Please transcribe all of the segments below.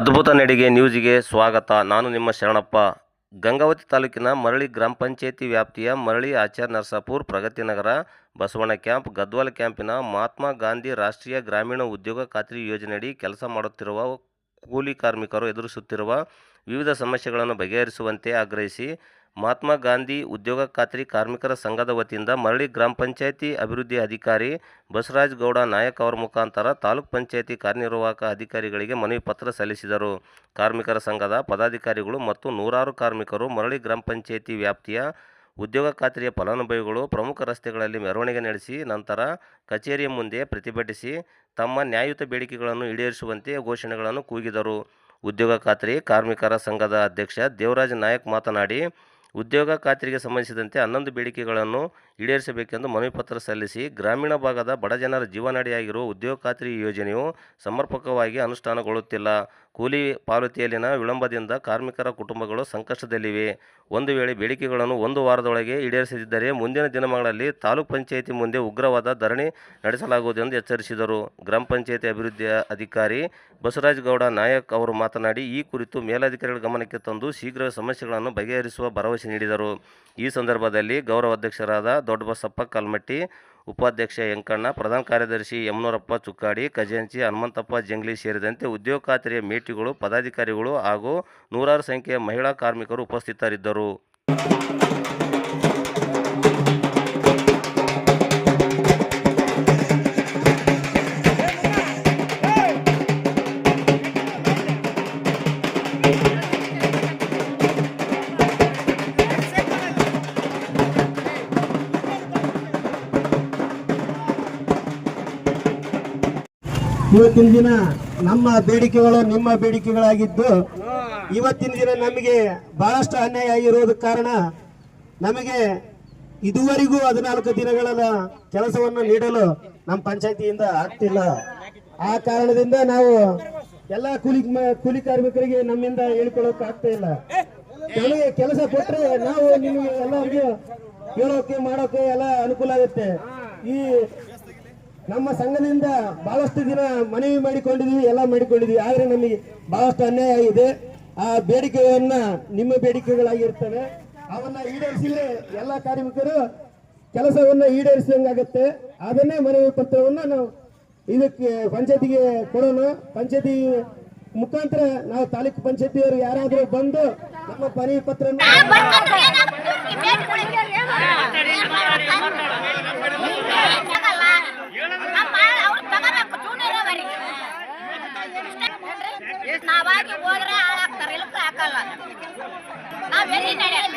ಅದ್ಭುತ ನಡಿಗೆ ನ್ಯೂಸಿಗೆ ಸ್ವಾಗತ. ನಾನು ನಿಮ್ಮ ಶರಣಪ್ಪ. ಗಂಗಾವತಿ ತಾಲೂಕಿನ ಮರಳಿ ಗ್ರಾಮ ಪಂಚಾಯತಿ ವ್ಯಾಪ್ತಿಯ ಮರಳಿ ಆಚಾರ್ ನರಸಾಪುರ್ ಪ್ರಗತಿನಗರ ಬಸವಣ್ಣ ಕ್ಯಾಂಪ್, ಗದ್ವಾಲ್ ಕ್ಯಾಂಪಿನ ಮಹಾತ್ಮ ಗಾಂಧಿ ರಾಷ್ಟ್ರೀಯ ಗ್ರಾಮೀಣ ಉದ್ಯೋಗ ಖಾತ್ರಿ ಯೋಜನೆಯಡಿ ಕೆಲಸ ಮಾಡುತ್ತಿರುವ ಕೂಲಿ ಕಾರ್ಮಿಕರು ಎದುರಿಸುತ್ತಿರುವ ವಿವಿಧ ಸಮಸ್ಯೆಗಳನ್ನು ಬಗೆಹರಿಸುವಂತೆ ಆಗ್ರಹಿಸಿ ಮಹಾತ್ಮ ಗಾಂಧಿ ಉದ್ಯೋಗ ಖಾತ್ರಿ ಕಾರ್ಮಿಕರ ಸಂಘದ ವತಿಯಿಂದ ಮರಳಿ ಗ್ರಾಮ ಪಂಚಾಯಿತಿ ಅಭಿವೃದ್ಧಿ ಅಧಿಕಾರಿ ಬಸವರಾಜ ಗೌಡ ನಾಯಕ್ ಅವರ ಮುಖಾಂತರ ತಾಲೂಕ್ ಪಂಚಾಯಿತಿ ಕಾರ್ಯನಿರ್ವಾಹಕ ಅಧಿಕಾರಿಗಳಿಗೆ ಮನವಿ ಪತ್ರ ಸಲ್ಲಿಸಿದರು. ಕಾರ್ಮಿಕರ ಸಂಘದ ಪದಾಧಿಕಾರಿಗಳು ಮತ್ತು ನೂರಾರು ಕಾರ್ಮಿಕರು ಮರಳಿ ಗ್ರಾಮ ಪಂಚಾಯಿತಿ ವ್ಯಾಪ್ತಿಯ ಉದ್ಯೋಗ ಖಾತ್ರಿಯ ಫಲಾನುಭವಿಗಳು ಪ್ರಮುಖ ರಸ್ತೆಗಳಲ್ಲಿ ಮೆರವಣಿಗೆ ನಡೆಸಿ, ನಂತರ ಕಚೇರಿಯ ಮುಂದೆ ಪ್ರತಿಭಟಿಸಿ, ತಮ್ಮ ನ್ಯಾಯಯುತ ಬೇಡಿಕೆಗಳನ್ನು ಈಡೇರಿಸುವಂತೆ ಘೋಷಣೆಗಳನ್ನು ಕೂಗಿದರು. ಉದ್ಯೋಗ ಖಾತ್ರಿ ಕಾರ್ಮಿಕರ ಸಂಘದ ಅಧ್ಯಕ್ಷ ದೇವರಾಜ್ ನಾಯಕ್ ಮಾತನಾಡಿ ಉದ್ಯೋಗ ಖಾತ್ರಿಗೆ ಸಂಬಂಧಿಸಿದಂತೆ ಹನ್ನೊಂದು ಬೇಡಿಕೆಗಳನ್ನು ಈಡೇರಿಸಬೇಕೆಂದು ಮನವಿ ಪತ್ರ ಸಲ್ಲಿಸಿ ಗ್ರಾಮೀಣ ಭಾಗದ ಬಡ ಜನರ ಜೀವನಾಡಿಯಾಗಿರುವ ಉದ್ಯೋಗ ಖಾತ್ರಿ ಯೋಜನೆಯು ಸಮರ್ಪಕವಾಗಿ ಅನುಷ್ಠಾನಗೊಳ್ಳುತ್ತಿಲ್ಲ. ಕೂಲಿ ಪಾವತಿಯಲ್ಲಿನ ವಿಳಂಬದಿಂದ ಕಾರ್ಮಿಕರ ಕುಟುಂಬಗಳು ಸಂಕಷ್ಟದಲ್ಲಿವೆ. ಒಂದು ವೇಳೆ ಬೇಡಿಕೆಗಳನ್ನು ಒಂದು ವಾರದೊಳಗೆ ಈಡೇರಿಸದಿದ್ದರೆ ಮುಂದಿನ ದಿನಗಳಲ್ಲಿ ತಾಲೂಕ್ ಪಂಚಾಯಿತಿ ಮುಂದೆ ಉಗ್ರವಾದ ಧರಣಿ ನಡೆಸಲಾಗುವುದು ಎಂದು ಎಚ್ಚರಿಸಿದರು. ಗ್ರಾಮ ಪಂಚಾಯಿತಿ ಅಭಿವೃದ್ಧಿ ಅಧಿಕಾರಿ ಬಸವರಾಜ ಗೌಡ ನಾಯಕ್ ಅವರು ಮಾತನಾಡಿ, ಈ ಕುರಿತು ಮೇಲಾಧಿಕಾರಿಗಳ ಗಮನಕ್ಕೆ ತಂದು ಶೀಘ್ರ ಸಮಸ್ಯೆಗಳನ್ನು ಬಗೆಹರಿಸುವ ಭರವಸೆ ನೀಡಿದರು. ಈ ಸಂದರ್ಭದಲ್ಲಿ ಗೌರವ ಅಧ್ಯಕ್ಷರಾದ ದೊಡ್ಡಬಸಪ್ಪ ಕಲ್ಮಟ್ಟಿ, ಉಪಾಧ್ಯಕ್ಷ ಯಂಕಣ್ಣ ಪ್ರಧಾನ ಕಾರ್ಯದರ್ಶಿ ಯಮನೂರಪ್ಪ ಚುಕ್ಕಾಡಿ, ಖಜಾಂಚಿ, ಹನುಮಂತಪ್ಪ ಜಂಗ್ಲಿ ಸೇರಿದಂತೆ ಉದ್ಯೋಗ ಖಾತ್ರಿಯ ಮೇಟಿಗಳು, ಪದಾಧಿಕಾರಿಗಳು ಹಾಗೂ ನೂರಾರು ಸಂಖ್ಯೆಯ ಮಹಿಳಾ ಕಾರ್ಮಿಕರು ಉಪಸ್ಥಿತರಿದ್ದರು. ಇವತ್ತಿನ ದಿನ ನಮ್ಮ ಬೇಡಿಕೆಗಳು ನಿಮ್ಮ ಬೇಡಿಕೆಗಳಾಗಿದ್ದು ಇವತ್ತಿನ ದಿನ ನಮಗೆ ಬಹಳಷ್ಟು ಅನ್ಯಾಯ ಆಗಿರೋದ ಕಾರಣ ನಮಗೆ ಇದುವರೆಗೂ ಹದಿನಾಲ್ಕು ದಿನಗಳ ಕೆಲಸವನ್ನು ನೀಡಲು ನಮ್ಮ ಪಂಚಾಯತಿಯಿಂದ ಆಗ್ತಿಲ್ಲ. ಆ ಕಾರಣದಿಂದ ನಾವು ಎಲ್ಲ ಕೂಲಿ ಕೂಲಿ ಕಾರ್ಮಿಕರಿಗೆ ನಮ್ಮಿಂದ ಹೇಳ್ಕೊಳ್ಳೋಕೆ ಆಗ್ತಾ ಇಲ್ಲ. ನಮಗೆ ಕೆಲಸ ಕೊಟ್ಟರೆ ನಾವು ನಿಮಗೆ ಎಲ್ಲರಿಗೂ ಹೇಳೋಕೆ ಮಾಡೋಕೆ ಎಲ್ಲ ಅನುಕೂಲ ಆಗುತ್ತೆ. ಈ ನಮ್ಮ ಸಂಘದಿಂದ ಬಹಳಷ್ಟು ದಿನ ಮನವಿ ಮಾಡಿಕೊಂಡಿದ್ವಿ ಎಲ್ಲ ಮಾಡಿಕೊಂಡಿದ್ವಿ ಆದರೆ ನಮಗೆ ಬಹಳಷ್ಟು ಅನ್ಯಾಯ ಆಗಿದೆ. ಆ ಬೇಡಿಕೆಯನ್ನ ನಿಮ್ಮ ಬೇಡಿಕೆಗಳಾಗಿರ್ತವೆ. ಅವನ್ನ ಈಡೇರಿಸಿದ್ರೆ ಎಲ್ಲ ಕಾರ್ಮಿಕರು ಕೆಲಸವನ್ನ ಈಡೇರಿಸಿದಂಗಾಗತ್ತೆ. ಅದನ್ನೇ ಮನವಿ ಪತ್ರವನ್ನ ನಾವು ಇದಕ್ಕೆ ಪಂಚಾಯತಿಗೆ ಕೊಡೋಣ. ಪಂಚಾಯತಿ ಮುಖಾಂತರ ನಾವು ತಾಲೂಕು ಪಂಚಾಯತಿಯವರು ಯಾರಾದರೂ ಬಂದು ನಮ್ಮ ಮನವಿ ಪತ್ರ ನಾವಾಗಿ ಹೋದ್ರೆ ಹಾಳಾಗ್ತಾರೆ ಇಲ್ಲ ಹಾಕಲ್ಲ. ನಾವ್ ಎಲ್ಲಿ ನಡೆಯಲ್ಲ?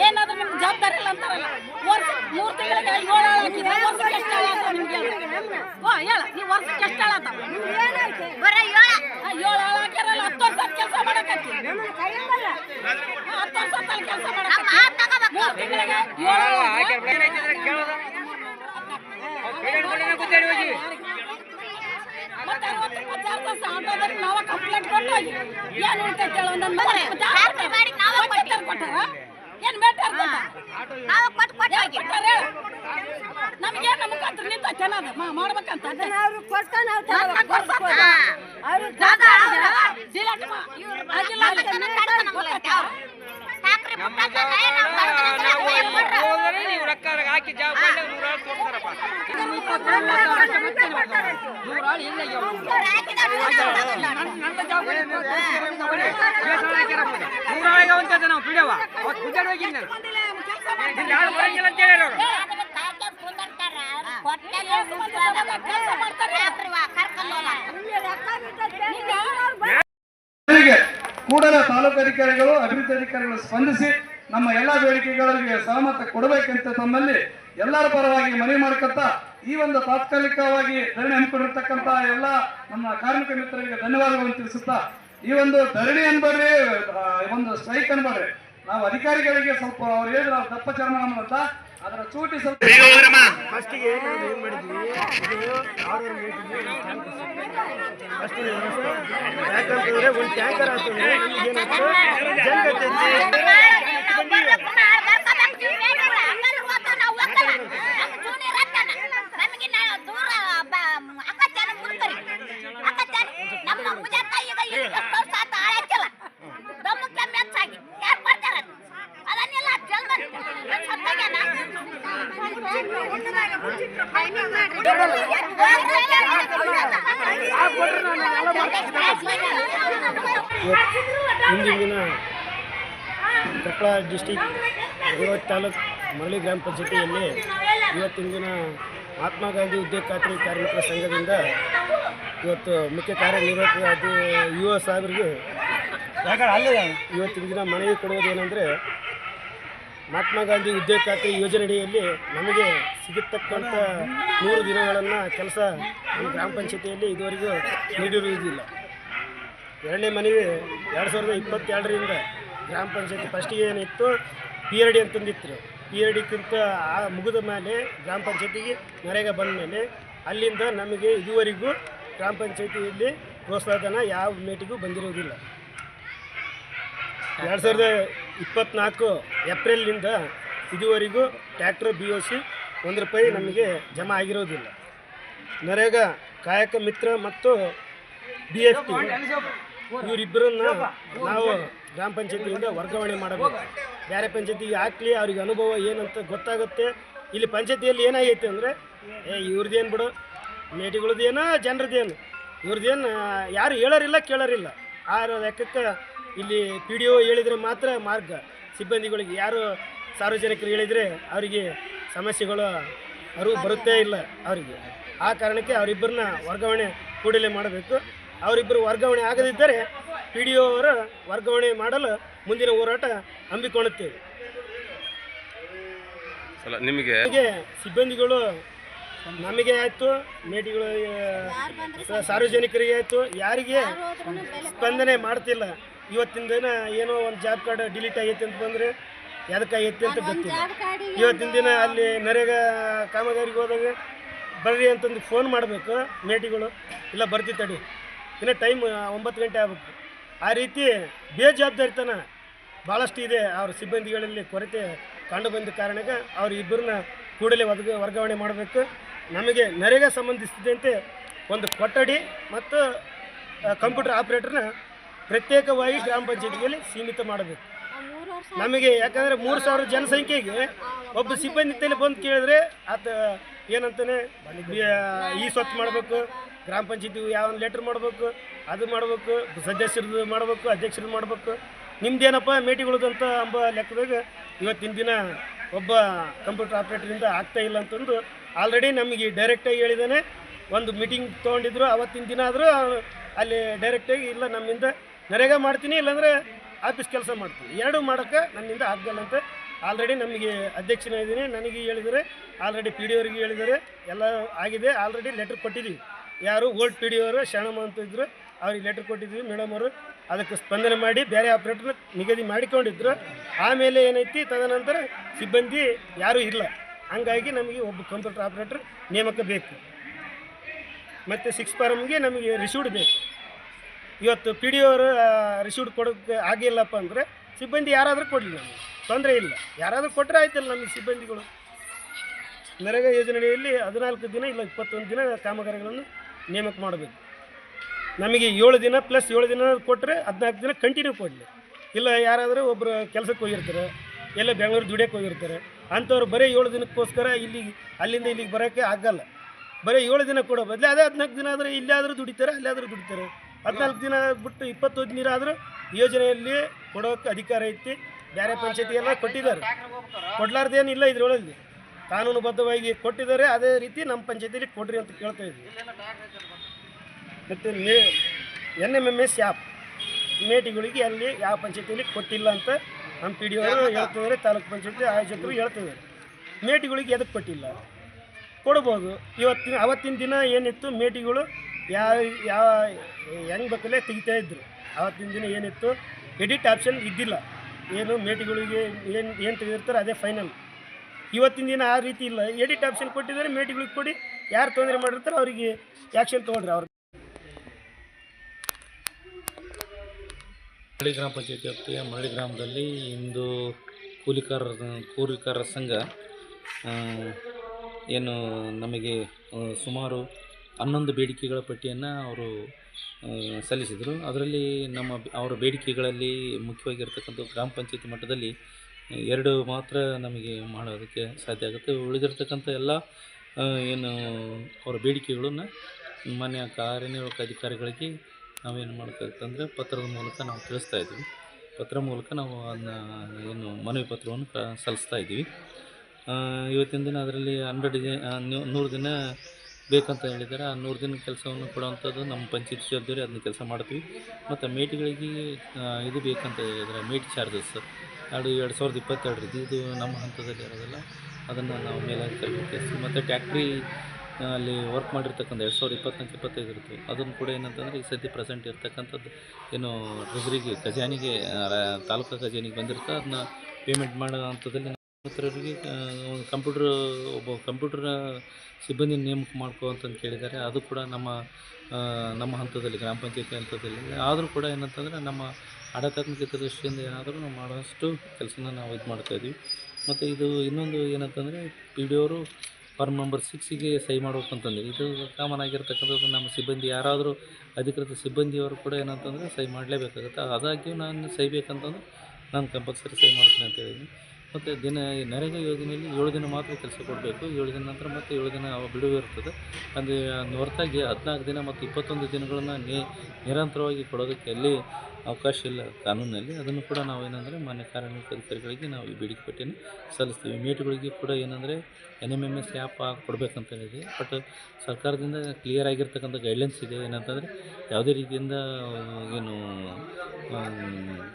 ಏನಾದ್ರೂ ನಿಮ್ಗೆ ಜವಾಬ್ದಾರಿ ಇಲ್ಲ ಅಂತಾರಲ್ಲ ವರ್ಷ ಮೂರು ತಿಂಗಳಿಗೆ ಏಳು ಹಾಳು ಹಾಕಿದ್ರೆ ವರ್ಷಕ್ಕೆ ಎಷ್ಟು ಹಾಳು ಆಗ್ತಾವ ನಿಮ್ಗೆ ಓ ಹೇಳ ನೀವು ವರ್ಷಕ್ಕೆ ಎಷ್ಟು ಹಾಳು ಆಗ್ತಾವ ಬರೀ ಏಳ. ಹಾಳು ಹಾಕ್ಯಾರಲ್ಲ ಹತ್ತು ವರ್ಷ ಕೆಲಸ ಮಾಡಕ್ಕೆ ಆಕಿ ಹತ್ತು ವರ್ಷ ಕೆಲಸ. ಮೂರು ತಿಂಗಳಿಗೆ ಏಳು ಮತ್ತೆ ಅರವತ್ತು ಇಪ್ಪತ್ತಾರು ನಾವ ಕಂಪ್ಲೇಂಟ್ ಕೊಟ್ಟು ಏನು ಉಳಿತೈತೆ ಹೇಳು ನನ್ನ ಮಗ ರಾತ್ರಿ ಮಾಡಿ ನಾವೇ ಕೊಟ್ಟಾರ? ಏನ್ ಕೊಟ್ಟಾರ ನಾವು ಕೊಟ್ಟು ಕೊಟ್ಟು ಹೋಗಿ. ನಮಗೆ ನಮ್ಮ ನಿಂತ ಚೆನ್ನದ ಮಾಡ್ಬೇಕಂತ ಅವ್ರು ಕೊಡ್ಸಕ್ಕ. ಅವ್ರು ರೊಕ್ಕ ಹಾಕಿ ಜಾಬ್ ನೂರಾಳು ನೂರಾರು ತೋರ್ಸ್ತಾರಪ್ಪ ಇವ್ರು ಹಾಕಿದವ್ರು ಇವ್ರು ನಾವು ಬಿಡವ. ಅವತ್ತು ನಾನು ಯಾರು ಬರಂಗಿಲ್ಲ ಅಂತ ಹೇಳಿ ಅವರು. ಕೂಡಲೇ ತಾಲೂಕು ಅಧಿಕಾರಿಗಳು ಅಭಿವೃದ್ಧಿ ಅಧಿಕಾರಿಗಳು ಸ್ಪಂದಿಸಿ ನಮ್ಮ ಎಲ್ಲಾ ಬೇಡಿಕೆಗಳಿಗೆ ಸಹಮತ ಕೊಡಬೇಕಂತ ತಮ್ಮಲ್ಲಿ ಎಲ್ಲರ ಪರವಾಗಿ ಮನವಿ ಮಾಡ್ಕೊತ ಈ ಒಂದು ತಾತ್ಕಾಲಿಕವಾಗಿ ಧರಣಿ ಹಮ್ಮಿಕೊಂಡಿರ್ತಕ್ಕಂತಹ ಎಲ್ಲ ನಮ್ಮ ಕಾರ್ಮಿಕ ಮಿತ್ರರಿಗೆ ಧನ್ಯವಾದಗಳನ್ನು ತಿಳಿಸುತ್ತಾ ಈ ಒಂದು ಧರಣಿ ಅನ್ಬೇಡ್ರಿ ಆ, ಒಂದು ಸ್ಟ್ರೈಕ್ ಅನ್ಬೇಡ್ರಿ ನಾವು ಅಧಿಕಾರಿಗಳಿಗೆ ಸ್ವಲ್ಪ ಅವ್ರು ಹೇಳಿದ್ರು ಅವ್ರು ದಪ್ಪ ಚರ್ಮ ಅಂತ ಅದರ ಚೂಟಿ ಸ್ವಲ್ಪ ಯಾಕಂತಂದ್ರೆ ಒಂದು ಟ್ಯಾಂಕರ್ ಆಗ್ತದೆ ಕೊಪ್ಪಳ ಡಿಸ್ಟಿಕ್ ಗುರುವ ತಾಲೂಕು ಮರಳಿ ಗ್ರಾಮ ಪಂಚಾಯತಿಯಲ್ಲಿ ಇವತ್ತಿನ ದಿನ ಮಹಾತ್ಮ ಗಾಂಧಿ ಉದ್ಯೋಗ ಖಾತ್ರಿ ಕಾರ್ಮಿಕರ ಸಂಘದಿಂದ ಇವತ್ತು ಮುಖ್ಯ ಕಾರ್ಯನಿರ್ವಾಹಕ ಅದು ಯುವ ಸಾಹೇಬರಿಗೆ ಇವತ್ತಿನ ದಿನ ಮನವಿ ಏನಂದರೆ, ಮಹಾತ್ಮ ಗಾಂಧಿ ಉದ್ಯೋಗ ಖಾತ್ರಿ ಯೋಜನೆಯಡಿಯಲ್ಲಿ ನಮಗೆ ಸಿಗತಕ್ಕಂಥ ಮೂರು ದಿನಗಳನ್ನು ಕೆಲಸ ನಮ್ಮ ಗ್ರಾಮ ಪಂಚಾಯತಿಯಲ್ಲಿ ಇದುವರೆಗೂ ನೀಡಿರುವುದಿಲ್ಲ. ಎರಡನೇ ಮನವಿ ಎರಡು ಸಾವಿರದ ಇಪ್ಪತ್ತೆರಡರಿಂದ ಗ್ರಾಮ ಪಂಚಾಯತಿ ಫಸ್ಟಿಗೆ ಏನಿತ್ತು? ಪಿ ಆರ್ ಡಿ ಅಂತಂದಿತ್ತು ಪಿ ಆರ್ ಡಿಕ್ಕಿಂತ ಆ ಮುಗಿದ ಮೇಲೆ ಗ್ರಾಮ ಪಂಚಾಯತಿಗೆ ನರೇಗಾ ಬಂದ ಮೇಲೆ ಅಲ್ಲಿಂದ ನಮಗೆ ಇದುವರೆಗೂ ಗ್ರಾಮ ಪಂಚಾಯತಿಯಲ್ಲಿ ಪ್ರೋತ್ಸಾಹಧನ ಯಾವ ಮೇಟಿಗೂ ಬಂದಿರುವುದಿಲ್ಲ. ಎರಡು ಸಾವಿರದ ಇಪ್ಪತ್ತ್ನಾಲ್ಕು ಏಪ್ರಿಲ್ನಿಂದ ಇದುವರೆಗೂ ಟ್ಯಾಕ್ಟ್ರ್ ಬಿ ಒ ಸಿ ಒಂದು ರೂಪಾಯಿ ನಮಗೆ ಜಮಾ ಆಗಿರೋದಿಲ್ಲ. ನರೇಗಾ ಕಾಯಕ ಮಿತ್ರ ಮತ್ತು ಬಿ ಎಫ್ ಟಿ ಇವರಿಬ್ಬರನ್ನ ನಾವು ಗ್ರಾಮ ಪಂಚಾಯತಿಯಿಂದ ವರ್ಗಾವಣೆ ಮಾಡಬೇಕು. ಬೇರೆ ಪಂಚಾಯತಿಗೆ ಹಾಕ್ಲಿ ಅವ್ರಿಗೆ ಅನುಭವ ಏನಂತ ಗೊತ್ತಾಗುತ್ತೆ. ಇಲ್ಲಿ ಪಂಚಾಯತಿಯಲ್ಲಿ ಏನಾಗೈತೆ ಅಂದರೆ, ಏ ಇವ್ರದ್ದೇನು ಬಿಡು ಮೇಟಿಗಳದ್ದೇನು ಜನರದ್ದೇನು ಇವ್ರದ್ದೇನು ಯಾರು ಹೇಳೋರಿಲ್ಲ, ಕೇಳೋರಿಲ್ಲ. ಆ ಲೆಕ್ಕಕ್ಕೆ ಇಲ್ಲಿ ಪಿ ಡಿ ಒ ಹೇಳಿದರೆ ಮಾತ್ರ ಮಾರ್ಗ. ಸಿಬ್ಬಂದಿಗಳಿಗೆ ಯಾರು ಸಾರ್ವಜನಿಕರು ಹೇಳಿದರೆ ಅವರಿಗೆ ಸಮಸ್ಯೆಗಳು ಅರಿವು ಬರುತ್ತೇ ಇಲ್ಲ ಅವರಿಗೆ. ಆ ಕಾರಣಕ್ಕೆ ಅವರಿಬ್ಬರನ್ನ ವರ್ಗಾವಣೆ ಕೂಡಲೇ ಮಾಡಬೇಕು. ಅವರಿಬ್ಬರು ವರ್ಗಾವಣೆ ಆಗದಿದ್ದರೆ ಪಿ ಡಿ ಒ ಅವರ ವರ್ಗಾವಣೆ ಮಾಡಲು ಮುಂದಿನ ಹೋರಾಟ ಹಮ್ಮಿಕೊಳ್ಳುತ್ತೇವೆ. ಅಲ್ಲ ನಿಮಗೆ ನಮಗೆ ಸಿಬ್ಬಂದಿಗಳು ನಮಗೆ ಆಯಿತು ಮೇಟಿಗಳು ಸಾರ್ವಜನಿಕರಿಗೆ ಆಯಿತು ಯಾರಿಗೆ ಸ್ಪಂದನೆ ಮಾಡ್ತಿಲ್ಲ. ಇವತ್ತಿನ ದಿನ ಏನೋ ಒಂದು ಜಾಬ್ ಕಾರ್ಡ್ ಡಿಲೀಟ್ ಆಗೈತೆ ಅಂತ ಬಂದರೆ ಎದಕ್ಕಾಗೈತೆ ಅಂತ ಗೊತ್ತಿಲ್ಲ. ಇವತ್ತಿನ ದಿನ ಅಲ್ಲಿ ನರೇಗಾ ಕಾಮಗಾರಿಗೆ ಹೋದಾಗ ಬರ್ರಿ ಅಂತಂದು ಫೋನ್ ಮಾಡಬೇಕು ಮೇಟಿಗಳು ಇಲ್ಲ ಬರ್ತಿ ತಡಿ. ಇನ್ನು ಟೈಮ್ ಒಂಬತ್ತು ಗಂಟೆ ಆಗ್ಬೇಕು. ಆ ರೀತಿ ಬೇಜವಾಬ್ದಾರಿತನ ಭಾಳಷ್ಟು ಇದೆ ಅವ್ರ ಸಿಬ್ಬಂದಿಗಳಲ್ಲಿ ಕೊರತೆ ಕಂಡು ಬಂದ ಕಾರಣಕ್ಕೆ ಅವ್ರ ಇಬ್ಬರನ್ನ ಕೂಡಲೇ ವರ್ಗ ವರ್ಗಾವಣೆ ಮಾಡಬೇಕು. ನಮಗೆ ನೆರೆಗೆ ಸಂಬಂಧಿಸಿದಂತೆ ಒಂದು ಕೊಠಡಿ ಮತ್ತು ಕಂಪ್ಯೂಟರ್ ಆಪ್ರೇಟರ್ನ ಪ್ರತ್ಯೇಕವಾಗಿ ಗ್ರಾಮ ಪಂಚಾಯತಿಯಲ್ಲಿ ಸೀಮಿತ ಮಾಡಬೇಕು. ನಮಗೆ ಯಾಕಂದರೆ ಮೂರು ಸಾವಿರ ಜನಸಂಖ್ಯೆಗೆ ಒಬ್ಬ ಸಿಬ್ಬಂದಿ ತಲೆ ಬಂದು ಕೇಳಿದ್ರೆ ಆತ ಏನಂತಾನೆ, ಈ ಸ್ವತ್ತು ಮಾಡಬೇಕು, ಗ್ರಾಮ ಪಂಚಾಯತಿ ಯಾವ ಲೆಟ್ರ್ ಮಾಡಬೇಕು, ಅದು ಮಾಡಬೇಕು ಸದಸ್ಯರದ್ದು ಮಾಡಬೇಕು ಅಧ್ಯಕ್ಷರದ್ದು ಮಾಡಬೇಕು. ನಿಮ್ದೇನಪ್ಪ ಮೇಟಿಗಳದಂತ ಎಂಬ ಲೆಕ್ಕದಾಗ ಇವತ್ತಿನ ದಿನ ಒಬ್ಬ ಕಂಪ್ಯೂಟರ್ ಆಪ್ರೇಟರಿಂದ ಆಗ್ತಾ ಇಲ್ಲ ಅಂತಂದು ಆಲ್ರೆಡಿ ನಮಗೆ ಡೈರೆಕ್ಟಾಗಿ ಹೇಳಿದ್ದಾನೆ ಒಂದು ಮೀಟಿಂಗ್ ತೊಗೊಂಡಿದ್ರು, ಅವತ್ತಿನ ದಿನ ಆದರೂ ಅಲ್ಲಿ ಡೈರೆಕ್ಟಾಗಿ ಇಲ್ಲ ನಮ್ಮಿಂದ, ನರೇಗಾ ಮಾಡ್ತೀನಿ, ಇಲ್ಲಾಂದರೆ ಆಫೀಸ್ ಕೆಲಸ ಮಾಡ್ತೀನಿ. ಎರಡು ಮಾಡೋಕ್ಕೆ ನನ್ನಿಂದ ಆಗಲ್ಲ ಅಂತ ಆಲ್ರೆಡಿ ನಮಗೆ ಅಧ್ಯಕ್ಷನ ಇದ್ದೀನಿ. ನನಗೆ ಹೇಳಿದರೆ ಆಲ್ರೆಡಿ ಪಿ ಡಿ ಅವರಿಗೆ ಹೇಳಿದರೆ, ಎಲ್ಲ ಆಗಿದೆ. ಆಲ್ರೆಡಿ ಲೆಟ್ರ್ ಕೊಟ್ಟಿದ್ದೀವಿ. ಯಾರು ಓಲ್ಡ್ ಪಿ ಡಿ ಅವರು ಶರಣಮ್ಮ ಅಂತ ಇದ್ದರು ಅವ್ರಿಗೆ ಲೆಟ್ರ್ ಕೊಟ್ಟಿದ್ದೀವಿ. ಮೇಡಮ್ ಅವರು ಅದಕ್ಕೆ ಸ್ಪಂದನೆ ಮಾಡಿ, ಬೇರೆ ಆಪ್ರೇಟರ್ನ ನಿಗದಿ ಮಾಡಿಕೊಂಡಿದ್ರು. ಆಮೇಲೆ ಏನೈತಿ, ತದನಂತರ ಸಿಬ್ಬಂದಿ ಯಾರೂ ಇಲ್ಲ. ಹಂಗಾಗಿ ನಮಗೆ ಒಬ್ಬ ಕಂಪ್ಯೂಟರ್ ಆಪ್ರೇಟರ್ ನೇಮಕ ಬೇಕು. ಮತ್ತು ಸಿಕ್ಸ್ ಫಾರಮ್ಗೆ ನಮಗೆ ರಿಸೀವ್ಡ್ ಬೇಕು. ಇವತ್ತು ಪಿ ಡಿ ಅವರು ರಿಸೀವ್ಡ್ ಕೊಡೋಕ್ಕೆ ಆಗಿಲ್ಲಪ್ಪ ಅಂದರೆ, ಸಿಬ್ಬಂದಿ ಯಾರಾದರೂ ಕೊಡಲಿ ನಮಗೆ. ತೊಂದರೆ ಇಲ್ಲ. ಯಾರಾದರೂ ಕೊಟ್ಟರೆ ಆಯ್ತಲ್ಲ ನಮ್ಮ ಸಿಬ್ಬಂದಿಗಳು. ನರೇಗಾ ಯೋಜನೆಯಲ್ಲಿ ಹದಿನಾಲ್ಕು ದಿನ ಇಲ್ಲ, ಇಪ್ಪತ್ತೊಂದು ದಿನ ಕಾಮಗಾರಿಗಳನ್ನು ನೇಮಕ ಮಾಡಬೇಕು. ನಮಗೆ ಏಳು ದಿನ ಪ್ಲಸ್ ಏಳು ದಿನ ಕೊಟ್ಟರೆ ಹದಿನಾಲ್ಕು ದಿನ ಕಂಟಿನ್ಯೂ ಕೊಡಲಿ. ಇಲ್ಲ ಯಾರಾದರೂ ಒಬ್ಬರು ಕೆಲಸಕ್ಕೆ ಹೋಗಿರ್ತಾರೆ ಎಲ್ಲ ಬೆಂಗಳೂರು ದುಡಿಯೋಕೆ ಹೋಗಿರ್ತಾರೆ, ಅಂಥವ್ರು ಬರೀ ಏಳು ದಿನಕ್ಕೋಸ್ಕರ ಇಲ್ಲಿಗೆ ಅಲ್ಲಿಂದ ಇಲ್ಲಿಗೆ ಬರೋಕ್ಕೆ ಆಗಲ್ಲ. ಬರೀ ಏಳು ದಿನ ಕೊಡೋ ಬದಲು ಅದೇ ಹದಿನಾಲ್ಕು ದಿನ ಆದರೆ ಇಲ್ಲಾದರೂ ದುಡಿತಾರೆ, ಅಲ್ಲಾದರೂ ದುಡಿತಾರೆ. ಹದಿನಾಲ್ಕು ದಿನ ಬಿಟ್ಟು ಇಪ್ಪತ್ತೊಂದು ಆದರೂ ಯೋಜನೆಯಲ್ಲಿ ಕೊಡೋಕ್ಕೆ ಅಧಿಕಾರ ಐತಿ. ಬೇರೆ ಪಂಚಾಯತಿಗೆಲ್ಲ ಕೊಟ್ಟಿದ್ದಾರೆ. ಕೊಡ್ಲಾರ್ದೇನಿಲ್ಲ ಇದ್ರೊಳಗೆ ಕಾನೂನುಬದ್ಧವಾಗಿ ಕೊಟ್ಟಿದ್ದಾರೆ, ಅದೇ ರೀತಿ ನಮ್ಮ ಪಂಚಾಯತಿಯಲ್ಲಿ ಕೊಡ್ರಿ ಅಂತ ಕೇಳ್ತಾ ಇದ್ವಿ. ಮತ್ತು N M M S app ಮೇಟಿಗಳಿಗೆ ಅಲ್ಲಿ ಯಾವ ಪಂಚಾಯತಿಯಲ್ಲಿ ಕೊಟ್ಟಿಲ್ಲ ಅಂತ ನಮ್ಮ ಪಿ ಡಿ ಅವರು ಹೇಳ್ತಿದ್ದಾರೆ, ತಾಲೂಕು ಪಂಚಾಯತಿ ಆಯೋಜಕರು ಹೇಳ್ತಿದ್ದಾರೆ. ಮೇಟಿಗಳಿಗೆ ಎದಕ್ಕೆ ಕೊಟ್ಟಿಲ್ಲ? ಕೊಡ್ಬೋದು. ಇವತ್ತಿನ, ಅವತ್ತಿನ ದಿನ ಏನಿತ್ತು, ಮೇಟಿಗಳು ಯಾವ ಯಾವ ಹೆಂಗೆ ಬೇಕಲ್ಲೇ ತೆಗಿತಾ ಇದ್ರು. ಅವತ್ತಿನ ದಿನ ಏನಿತ್ತು ಎಡಿಟ್ ಆಪ್ಷನ್ ಇದ್ದಿಲ್ಲ. ಏನು ಮೇಟಿಗಳಿಗೆ ಏನು ಏನು ತೆಗೆದಿರ್ತಾರೆ ಅದೇ ಫೈನಲ್ ಇವತ್ತಿನ ದಿನ ಆ ರೀತಿ ಇಲ್ಲ. ಎಡಿಟ್ ಆಪ್ಷನ್ ಕೊಟ್ಟಿದ್ದಾರೆ, ಮೇಟಿಗಳಿಗೆ ಕೊಡಿ. ಯಾರು ತೊಂದರೆ ಮಾಡಿರ್ತಾರೆ ಅವರಿಗೆ ಆ್ಯಕ್ಷನ್ ತೊಗೊಂಡ್ರೆ ಅವ್ರು. ಮರಳಿ ಗ್ರಾಮ ಪಂಚಾಯತಿ ವ್ಯಾಪ್ತಿಯ ಮರಳಿ ಗ್ರಾಮದಲ್ಲಿ ಇಂದು ಕೂಲಿಕಾರರ ಕೂಲಿಕಾರರ ಸಂಘ ಏನು ನಮಗೆ ಸುಮಾರು ಹನ್ನೊಂದು ಬೇಡಿಕೆಗಳ ಪಟ್ಟಿಯನ್ನು ಅವರು ಸಲ್ಲಿಸಿದರು. ಅದರಲ್ಲಿ ನಮ್ಮ ಅವರ ಬೇಡಿಕೆಗಳಲ್ಲಿ ಮುಖ್ಯವಾಗಿರ್ತಕ್ಕಂಥ ಗ್ರಾಮ ಪಂಚಾಯತಿ ಮಟ್ಟದಲ್ಲಿ ಎರಡು ಮಾತ್ರ ನಮಗೆ ಮಾಡೋದಕ್ಕೆ ಸಾಧ್ಯ ಆಗುತ್ತೆ. ಉಳಿದಿರ್ತಕ್ಕಂಥ ಎಲ್ಲ ಏನು ಅವರ ಬೇಡಿಕೆಗಳನ್ನು ಮಾನ್ಯ ಕಾರ್ಯನಿರ್ವಾಹಕ ಅಧಿಕಾರಿಗಳಿಗೆ ನಾವೇನು ಮಾಡಬೇಕಾಗುತ್ತಂದರೆ ಪತ್ರದ ಮೂಲಕ ನಾವು ತಿಳಿಸ್ತಾ ಇದ್ದೀವಿ. ಪತ್ರ ಮೂಲಕ ನಾವು ಅದನ್ನ ಏನು ಮನವಿ ಪತ್ರವನ್ನು ಸಲ್ಲಿಸ್ತಾ ಇದ್ದೀವಿ. ಇವತ್ತಿನ ದಿನ ಅದರಲ್ಲಿ ಹಂಡ್ರೆಡ್ ದಿನ ನೂರು ದಿನ ಬೇಕಂತ ಹೇಳಿದ್ದಾರೆ. ಆ ನೂರು ದಿನ ಕೆಲಸವನ್ನು ಕೊಡುವಂಥದ್ದು ನಮ್ಮ ಪಂಚಾಯತ್ ಜವಾಬ್ದಾರಿ. ಅದನ್ನ ಕೆಲಸ ಮಾಡ್ತೀವಿ. ಮತ್ತು ಮೇಟಿಗಳಿಗೆ ಇದು ಬೇಕಂತ ಹೇಳಿದರೆ ಮೇಟ್ ಚಾರ್ಜಸ್. ಎರಡು ಎರಡು ಸಾವಿರದ ಇಪ್ಪತ್ತೆರಡರದ್ದು ಇದು ನಮ್ಮ ಹಂತದಲ್ಲಿ ಇರೋದಿಲ್ಲ. ಅದನ್ನು ನಾವು ಮೇಲಾಗಿ ತಿಳಿಸ್ತೀವಿ ಮತ್ತು ಟ್ಯಾಕ್ಟ್ರಿ ಅಲ್ಲಿ ವರ್ಕ್ ಮಾಡಿರ್ತಕ್ಕಂಥ ಎರಡು ಸಾವಿರದ ಇಪ್ಪತ್ನಾಲ್ಕು ಇಪ್ಪತ್ತೈದು ಇರುತ್ತೆ. ಅದನ್ನು ಕೂಡ ಏನಂತಂದರೆ ಈ ಸದ್ಯ ಪ್ರೆಸೆಂಟ್ ಇರ್ತಕ್ಕಂಥದ್ದು ಏನು ಟ್ರೆಜರಿಗೆ ಖಜಾನಿಗೆ ತಾಲೂಕು ಖಜಾನಿಗೆ ಬಂದಿರುತ್ತೆ. ಅದನ್ನ ಪೇಮೆಂಟ್ ಮಾಡೋ ಹಂತದಲ್ಲಿ ಮಿತ್ರರಿಗೆ ಒಂದು ಕಂಪ್ಯೂಟ್ರ್, ಒಬ್ಬ ಕಂಪ್ಯೂಟರ್ ಸಿಬ್ಬಂದಿ ನೇಮಕ ಮಾಡ್ಕೋ ಅಂತಂದು ಕೇಳಿದ್ದಾರೆ. ಅದು ಕೂಡ ನಮ್ಮ ನಮ್ಮ ಹಂತದಲ್ಲಿ, ಗ್ರಾಮ ಪಂಚಾಯತಿ ಹಂತದಲ್ಲಿ. ಆದರೂ ಕೂಡ ಏನಂತಂದರೆ, ನಮ್ಮ ಆಡಳಿತಾತ್ಮಕ ದೃಷ್ಟಿಯಿಂದ ಏನಾದರೂ ನಾವು ಮಾಡೋಷ್ಟು ಕೆಲಸನ ನಾವು ಇದು ಮಾಡ್ತಾಯಿದ್ವಿ ಮತ್ತು ಇದು ಇನ್ನೊಂದು ಏನಂತಂದರೆ ಪಿ ಡಿ ಅವರು ಫಾರ್ಮ್ ನಂಬರ್ ಸಿಕ್ಸಿಗೆ ಸಹಿ ಮಾಡ್ಬೇಕಂತಂದು ಇದು ಕಾಮನ್ ಆಗಿರ್ತಕ್ಕಂಥದ್ದು ನಮ್ಮ ಸಿಬ್ಬಂದಿ, ಯಾರಾದರೂ ಅಧಿಕೃತ ಸಿಬ್ಬಂದಿಯವರು ಕೂಡ ಏನಂತಂದರೆ ಸಹಿ ಮಾಡಲೇಬೇಕಾಗುತ್ತೆ. ಆದಾಗ್ಯೂ ನಾನು ಸಹಿ ಬೇಕಂತಂದು ನಾನು ಕಂಪಲ್ಸರಿ ಸಹಿ ಮಾಡ್ತೀನಿ ಅಂತ ಹೇಳಿದ್ವಿ ಮತ್ತು ದಿನ ನರೇಗಾ ಯೋಜನೆಯಲ್ಲಿ ಏಳು ದಿನ ಮಾತ್ರ ಕೆಲಸ ಕೊಡಬೇಕು. ಏಳು ದಿನ ನಂತರ ಮತ್ತೆ ಏಳು ದಿನ ಬಿಡುವು ಇರ್ತದೆ. ಅಂದರೆ ಹೊರತಾಗಿ ಹದಿನಾಲ್ಕು ದಿನ ಮತ್ತು ಇಪ್ಪತ್ತೊಂದು ದಿನಗಳನ್ನು ನಿ, ನಿರಂತರವಾಗಿ ಕೊಡೋದಕ್ಕೆ ಎಲ್ಲಿ ಅವಕಾಶ ಇಲ್ಲ ಕಾನೂನಲ್ಲಿ ಅದನ್ನು ಕೂಡ ನಾವು ಏನಂದರೆ ಮಾನ್ಯ ಅಧಿಕಾರಿಗಳಿಗೆ ನಾವು ಈ ಬೇಡಿಕೆ ಪಟ್ಟಿಯನ್ನು ಸಲ್ಲಿಸ್ತೀವಿ. ಮೇಟ್ಗಳಿಗೆ ಕೂಡ ಏನಂದರೆ N M M S app ಕೊಡಬೇಕಂತ ಹೇಳಿದೆ. ಬಟ್ ಸರ್ಕಾರದಿಂದ ಕ್ಲಿಯರ್ ಆಗಿರ್ತಕ್ಕಂಥ ಗೈಡ್ಲೈನ್ಸ್ ಇದೆ. ಏನಂತಂದರೆ ಯಾವುದೇ ರೀತಿಯಿಂದ ಏನು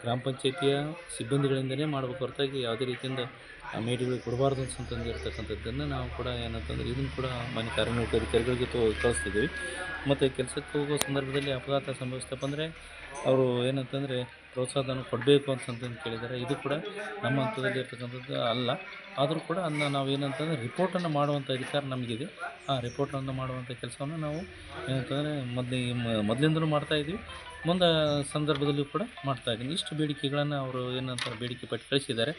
ಗ್ರಾಮ ಪಂಚಾಯಿತಿಯ ಸಿಬ್ಬಂದಿಗಳಿಂದನೇ ಮಾಡಬೇಕು ಹೊರತಾಗಿ ಯಾವುದೇ ರೀತಿಯಿಂದ ಆ ಮೇಟಿಗಳಿಗೆ ಕೊಡಬಾರ್ದು ಅಂತಂದು ಇರ್ತಕ್ಕಂಥದ್ದನ್ನು ನಾವು ಕೂಡ ಏನಂತಂದರೆ ಇದನ್ನು ಕೂಡ ಮನೆ ಕಾರ್ಯನಿರ್ವಹಿತ ಅಧಿಕಾರಿಗಳಿಗೆ ತೋ ಕಳಿಸ್ತಿದ್ದೀವಿ ಮತ್ತು ಕೆಲಸಕ್ಕೆ ಹೋಗೋ ಸಂದರ್ಭದಲ್ಲಿ ಅಪಘಾತ ಸಂಭವಿಸ್ತಪ್ಪ ಅಂದರೆ, ಅವರು ಏನಂತಂದರೆ ಪ್ರೋತ್ಸಾಹಧನ ಕೊಡಬೇಕು ಅಂತಂತಂದು ಕೇಳಿದ್ದಾರೆ. ಇದು ಕೂಡ ನಮ್ಮ ಹಂತದಲ್ಲಿ ಇರ್ತಕ್ಕಂಥದ್ದು ಅಲ್ಲ. ಆದರೂ ಕೂಡ ಅದನ್ನ ನಾವು ಏನಂತಂದರೆ ರಿಪೋರ್ಟನ್ನು ಮಾಡುವಂಥ ಅಧಿಕಾರ ನಮಗಿದೆ. ಆ ರಿಪೋರ್ಟನ್ನು ಮಾಡುವಂಥ ಕೆಲಸವನ್ನು ನಾವು ಏನಂತಂದರೆ ಮೊದಲೇ ಮೊದಲಿಂದಲೂ ಮಾಡ್ತಾಯಿದ್ವಿ ಮುಂದೆ ಸಂದರ್ಭದಲ್ಲೂ ಕೂಡ ಮಾಡ್ತಾ ಇದ್ದೀನಿ. ಇಷ್ಟು ಬೇಡಿಕೆಗಳನ್ನು ಅವರು ಏನಂತಾರೆ ಬೇಡಿಕೆ ಪಟ್ಟಿ ಕಳಿಸಿದ್ದಾರೆ.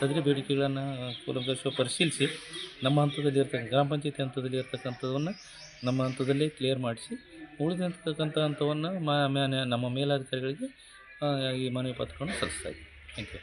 ಸದರಿ ಬೇಡಿಕೆಗಳನ್ನು ಕೂಲಂಕಷ ಪರಿಶೀಲಿಸಿ ನಮ್ಮ ಹಂತದಲ್ಲಿ ಇರ್ತಕ್ಕಂಥ ಗ್ರಾಮ ಪಂಚಾಯತಿ ಹಂತದಲ್ಲಿ ಇರ್ತಕ್ಕಂಥದ್ದನ್ನು ನಮ್ಮ ಹಂತದಲ್ಲೇ ಕ್ಲಿಯರ್ ಮಾಡಿಸಿ ಉಳಿದಿರ್ತಕ್ಕಂಥ ಹಂತವನ್ನು ಮ್ಯಾನೆ ನಮ್ಮ ಮೇಲಾಧಿಕಾರಿಗಳಿಗೆ ಆ, ಈ ಮನವಿ ಪತ್ರವನ್ನು ಸಲ್ಲಿಸ್ತಾ ಇದ್ದೀನಿ ಥ್ಯಾಂಕ್ ಯು